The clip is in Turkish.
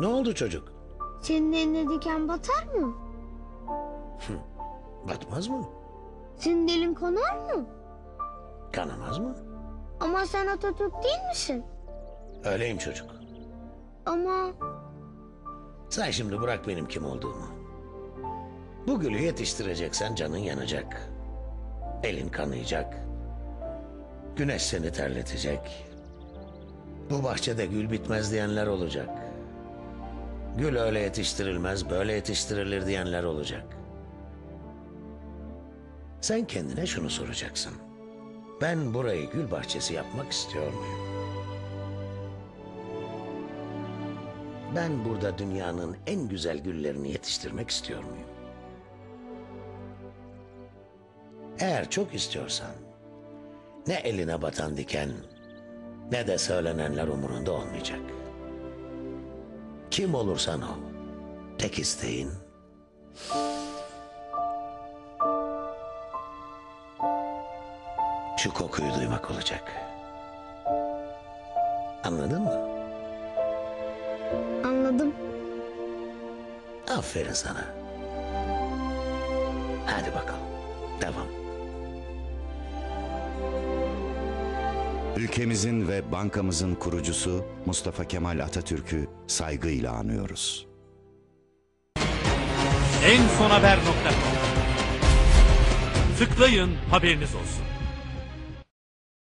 Ne oldu çocuk? Senin eline diken batar mı? Batmaz mı? Senin elin kanar mı? Kanamaz mı? Ama sen Atatürk değil misin? Öyleyim çocuk. Ama Sen şimdi bırak benim kim olduğumu. Bu gülü yetiştireceksen canın yanacak. Elin kanayacak. Güneş seni terletecek. Bu bahçede gül bitmez diyenler olacak. Gül öyle yetiştirilmez, böyle yetiştirilir diyenler olacak. Sen kendine şunu soracaksın. Ben burayı gül bahçesi yapmak istiyor muyum? Ben burada dünyanın en güzel güllerini yetiştirmek istiyor muyum? Eğer çok istiyorsan ne eline batan diken ne de söylenenler umurunda olmayacak. Kim olursan ol, tek isteğin şu kokuyu duymak olacak. Anladın mı? anladım. Aferin sana. Hadi bakalım. Devam. Ülkemizin ve bankamızın kurucusu Mustafa Kemal Atatürk'ü saygıyla anıyoruz. en son haber.com Tıklayın haberiniz olsun.